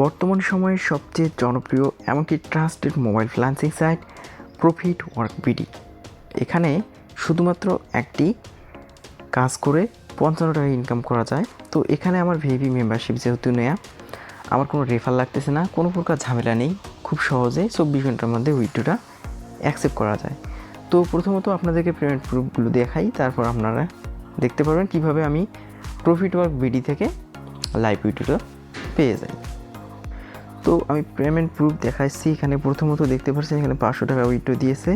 বর্তমান সময়ের সবচেয়ে জনপ্রিয়, এমনকি trusted mobile freelancing site profit work BD. এখানে শুধুমাত্র একটি কাজ করে পঞ্চান্ন টাকা ইনকাম করা যায়। তো এখানে আমার ভিভি মেম্বারশিপ যেহেতু নেয়া, আমার কোনো রেফার লাগতেছে না, কোনো প্রকার ঝামেলা নেই, খুব সহজে চব্বিশ ঘণ্টার মধ্যে উইড্রোটা অ্যাকসেপ্ট করা যায়। তো প্রথমত আপনাদেরকে পেমেন্ট প্রুফগুলো দেখাই, তারপর আপনারা দেখতে পারবেন কীভাবে আমি প্রফিট ওয়ার্ক বিডি থেকে লাইভ উইড্রোটা পেয়ে যাই। তো আমি পেমেন্ট প্রুফ দেখাচ্ছি এখানে প্রথমত দেখতে পাচ্ছেন এখানে পাঁচশো টাকা উইড্রো দিয়েছে।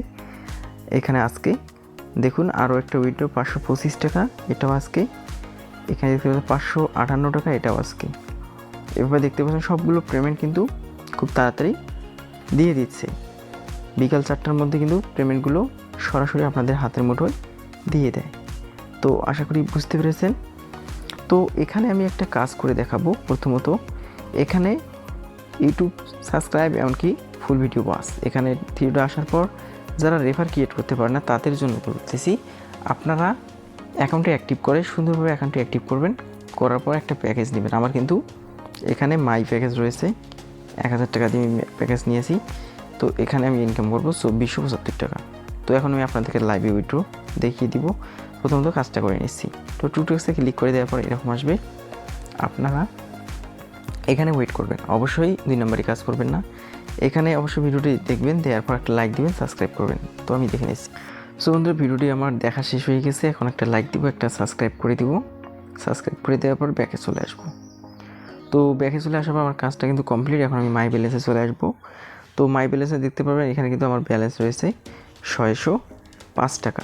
এখানে আজকে দেখুন আরও একটা উইড্রো পাঁচশো পঁচিশ টাকা, এটাও আজকে। এখানে দেখতে পাচ্ছেন পাঁচশো আটান্ন টাকা, এটাও আজকে। এভাবে দেখতে পাচ্ছেন সবগুলো পেমেন্ট কিন্তু খুব তাড়াতাড়ি দিয়ে দিচ্ছে। বিকাল চারটার মধ্যে কিন্তু পেমেন্টগুলো সরাসরি আপনাদের হাতের মুঠোয় দিয়ে দেয়। তো আশা করি বুঝতে পেরেছেন। তো এখানে আমি একটা কাজ করে দেখাবো প্রথমত। এখানে ইউটিউব সাবস্ক্রাইব এমনকি ফুল ভিডিও বাস এখানে থ্রিডো আসার পর যারা রেফার ক্রিয়েট করতে পারে না, তাদের জন্য বলতেছি আপনারা অ্যাকাউন্টে অ্যাক্টিভ করে, সুন্দরভাবে অ্যাকাউন্টে অ্যাক্টিভ করবেন, করার পর একটা প্যাকেজ নেবেন। আমার কিন্তু এখানে মাই প্যাকেজ রয়েছে, এক হাজার টাকা দিয়ে আমি প্যাকেজ নিয়েছি। তো এখানে আমি ইনকাম করব চব্বিশশো পঁচাত্তর টাকা। তো এখন আমি আপনাদেরকে লাইভে উইড্রো দেখিয়ে দিব। প্রথমত কাজটা করে নিচ্ছি। তো টু টেক্সে ক্লিক করে দেওয়ার পর এরকম আসবে। আপনারা এখানে ওয়েট করবেন। অবশ্যই দুই নম্বরই কাজ করবেন না। এখানে অবশ্যই ভিডিওটি দেখবেন, দেওয়ার পর একটা লাইক দিবেন সাবস্ক্রাইব করবেন। তো আমি দেখে নিচ্ছি। সো বন্ধুরা, ভিডিওটি আমার দেখা শেষ হয়ে গেছে। এখন একটা লাইক দিব, একটা সাবস্ক্রাইব করে দিব। সাবস্ক্রাইব করে দেওয়ার পর ব্যাকে চলে আসব। তো ব্যাকে চলে আসার পর আমার কাজটা কিন্তু কমপ্লিট এখন আমি মাই ব্যালেন্সে চলে আসব। তো মাই ব্যালেন্সে দেখতে পারবেন এখানে কিন্তু আমার ব্যালেন্স রয়েছে ছয়শো পাঁচ টাকা।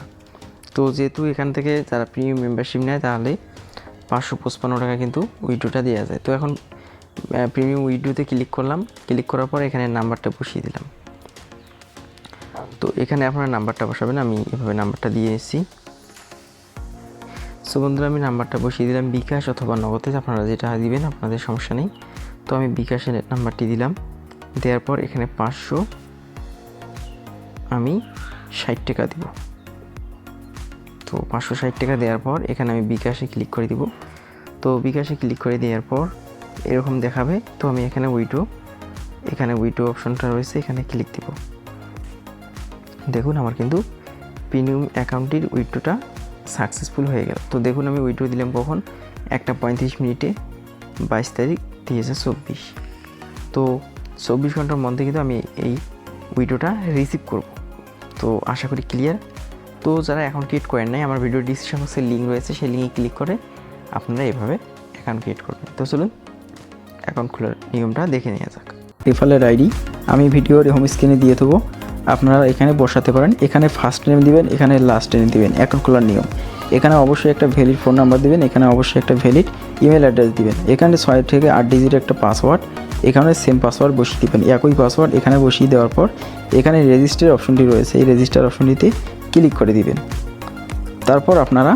তো যেহেতু এখান থেকে যারা প্রিমিয়াম মেম্বারশিপ নেয়, তাহলে পাঁচশো পঁচপান্ন টাকা কিন্তু উইড্রোটা দেওয়া যায়। তো এখন প্রিমিয়াম উইড্রোতে ক্লিক করলাম। ক্লিক করার পর এখানে নাম্বারটা বসিয়ে দিলাম। তো এখানে আপনারা নাম্বারটা বসাবেন, আমি এভাবে নাম্বারটা দিয়ে এসেছি সো বন্ধুরা, আমি নাম্বারটা বসিয়ে দিলাম বিকাশ অথবা নগদে, আপনারা যেটা দিবেন আপনাদের সমস্যা নেই। তো আমি বিকাশের নাম্বারটি দিলাম। দেওয়ার পর এখানে পাঁচশো আমি ষাট টাকা দিব। তো পাঁচশো ষাট টাকা দেওয়ার পর এখানে আমি বিকাশে ক্লিক করে দিব। তো বিকাশে ক্লিক করে দেওয়ার পর এরকম দেখাবে, তো আমি এখানে উইডো এখানে উইডো অপশনটা রয়েছে, এখানে ক্লিক দিব। দেখুন, আমার কিন্তু প্রিমিয়াম অ্যাকাউন্টটির উইড্রোটা সাকসেসফুল হয়ে গেল। তো দেখুন, আমি উইডো দিলাম কখন? একটা পঁয়ত্রিশ মিনিটে, বাইশ তারিখ দুই হাজার চব্বিশ। তো চব্বিশ ঘণ্টার মধ্যে কিন্তু আমি এই উইডোটা রিসিভ করব। তো আশা করি ক্লিয়ার তো যারা অ্যাকাউন্ট ক্রিয়েট করেন নাই, আমার ভিডিও ডিসক্রিপশন বক্সে লিঙ্ক রয়েছে, সেই লিঙ্কে ক্লিক করে আপনারা এভাবে অ্যাকাউন্ট ক্রিয়েট করবেন। তো চলুন অ্যাকাউন্ট খোলার নিয়মটা দেখে নেওয়া যাক। রেফারের আইডি, আমি ভিডিওর হোম স্ক্রিনে দিয়ে দেবো। আপনারা এখানে বসাতে পারেন। এখানে ফার্স্ট নেম দিবেন, এখানে লাস্ট নেম দিবেন, অ্যাকাউন্ট খোলার নিয়ম। এখানে অবশ্যই একটা ভ্যালিড ফোন নাম্বার দিবেন, এখানে অবশ্যই একটা ভ্যালিড ইমেল অ্যাড্রেস দিবেন। এখানে ছয় থেকে আট ডিজিট একটা পাসওয়ার্ড এখানে সেম পাসওয়ার্ড বসিয়ে দিবেন। একই পাসওয়ার্ড এখানে বসিয়ে দেওয়ার পর, এখানে রেজিস্টার অপশনটি রয়েছে। এই রেজিস্টার অপশনটিতে ক্লিক করে দিবেন। তারপর আপনারা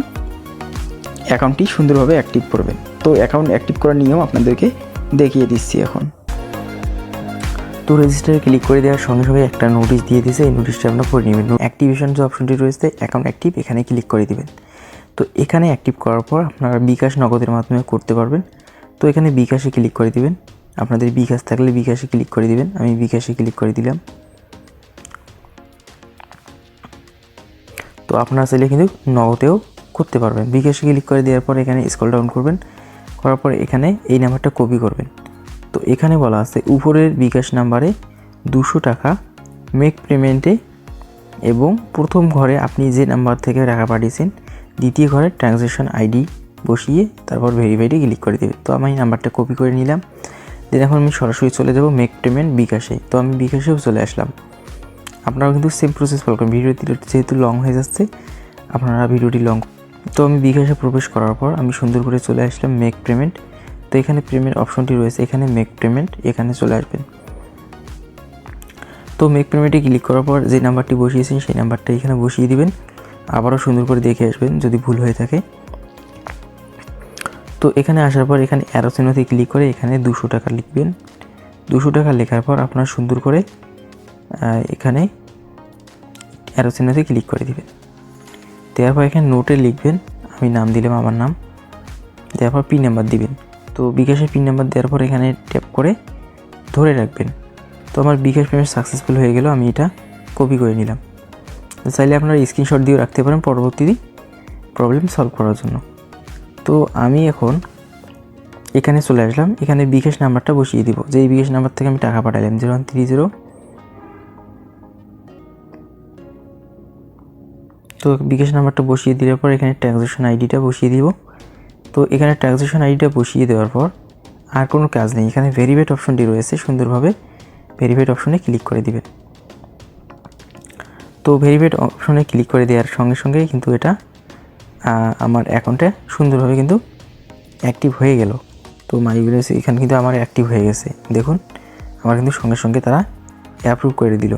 অ্যাকাউন্টটি সুন্দরভাবে অ্যাক্টিভ করবেন। তো অ্যাকাউন্ট অ্যাক্টিভ করার নিয়ম আপনাদেরকে দেখিয়ে দিচ্ছি এখন। তো রেজিস্টারে ক্লিক করে দেওয়ার সঙ্গে সঙ্গে একটা নোটিশ দিয়ে দিয়েছে। এই নোটিশটা আপনার করে নেবেন অ্যাক্টিভেশন যে অপশনটি রয়েছে অ্যাকাউন্ট অ্যাক্টিভ এখানে ক্লিক করে দিবেন। তো এখানে অ্যাক্টিভ করার পর আপনারা বিকাশ নগদের মাধ্যমে করতে পারবেন। তো এখানে বিকাশে ক্লিক করে দিবেন। আপনাদের বিকাশ থাকলে বিকাশে ক্লিক করে দিবেন। আমি বিকাশে ক্লিক করে দিলাম। তো আপনারা চাইলে কিন্তু নগদেও করতে পারবেন। বিকাশে ক্লিক করে দেওয়ার পর এখানে স্ক্রল ডাউন করবেন। করার পর এখানে এই নাম্বারটা কপি করবেন। তো এখানে বলা আছে, উপরের বিকাশ নাম্বারে দুশো টাকা মেক পেমেন্টে এবং প্রথম ঘরে আপনি যে নাম্বার থেকে টাকা পাঠিয়েছেন, দ্বিতীয় ঘরে ট্রানজ্যাকশন আইডি বসিয়ে তারপর ভেরিফাইডে ক্লিক করে দেবে তো আমি নাম্বারটা কপি করে নিলাম। দেন এখন আমি সরাসরি চলে যাব মেক পেমেন্ট বিকাশে। তো আমি বিকাশেও চলে আসলাম। আপনারাও কিন্তু সেম প্রসেস ফলো করুন। ভিডিওটি যেহেতু লং হয়ে যাচ্ছে, আপনারা ভিডিওটি লং তো আমি বিকাশে প্রবেশ করার পর আমি সুন্দর করে চলে আসলাম মেক পেমেন্ট। তো এখানে পেমেন্ট অপশনটি রয়েছে, এখানে মেক পেমেন্ট, এখানে চলে আসবেন। তো মেক পেমেন্টে ক্লিক করার পর যে নাম্বারটি বসিয়েছেন সেই নাম্বারটা এখানে বসিয়ে দিবেন। আবারও সুন্দর করে দেখে আসবেন যদি ভুল হয়ে থাকে। তো এখানে আসার পর এখানে অ্যারো চিহ্নতে ক্লিক করে এখানে দুশো টাকা লিখবেন। দুশো টাকা লেখার পর আপনার সুন্দর করে এখানে অ্যারো চিহ্নতে ক্লিক করে দিবেন। দেওয়ার পর এখানে নোটে লিখবেন, আমি নাম দিলাম, আমার নাম। দেওয়ার পর পিন নাম্বার দিবেন। তো বিকাশের পিন নাম্বার দেওয়ার পর এখানে ট্যাপ করে ধরে রাখবেন। তো আমার বিকাশ পেমেন্ট সাকসেসফুল হয়ে গেল, আমি এটা কপি করে নিলাম। চাইলে আপনারা স্ক্রিনশট দিয়েও রাখতে পারেন পরবর্তী প্রবলেম সলভ করার জন্য। তো আমি এখন এখানে চলে আসলাম। এখানে বিকাশ নাম্বারটা বসিয়ে দিব। যে বিকাশ নাম্বার থেকে আমি টাকা পাঠালাম জিরো ওয়ান থ্রি জিরো তো বিকাশ নাম্বারটা বসিয়ে দেওয়ার পর এখানে ট্রানজ্যাকশন আইডিটা বসিয়ে দিব। তো এখানে ট্রানজ্যাকশন আইডিটা বসিয়ে দেওয়ার পর আর কোনো কাজ নেই। এখানে ভেরিফাইড অপশনটি রয়েছে সুন্দরভাবে। ভেরিফাইড অপশনে ক্লিক করে দিবেন। তো ভেরিফাইড অপশনে ক্লিক করে দেওয়ার সঙ্গে সঙ্গে কিন্তু এটা আমার অ্যাকাউন্টে সুন্দরভাবে কিন্তু অ্যাক্টিভ হয়ে গেল। তো মাইগুলোস এখানে কিন্তু আমার অ্যাক্টিভ হয়ে গেছে। দেখুন, আমার কিন্তু সঙ্গে সঙ্গে তারা অ্যাপ্রুভ করে দিল।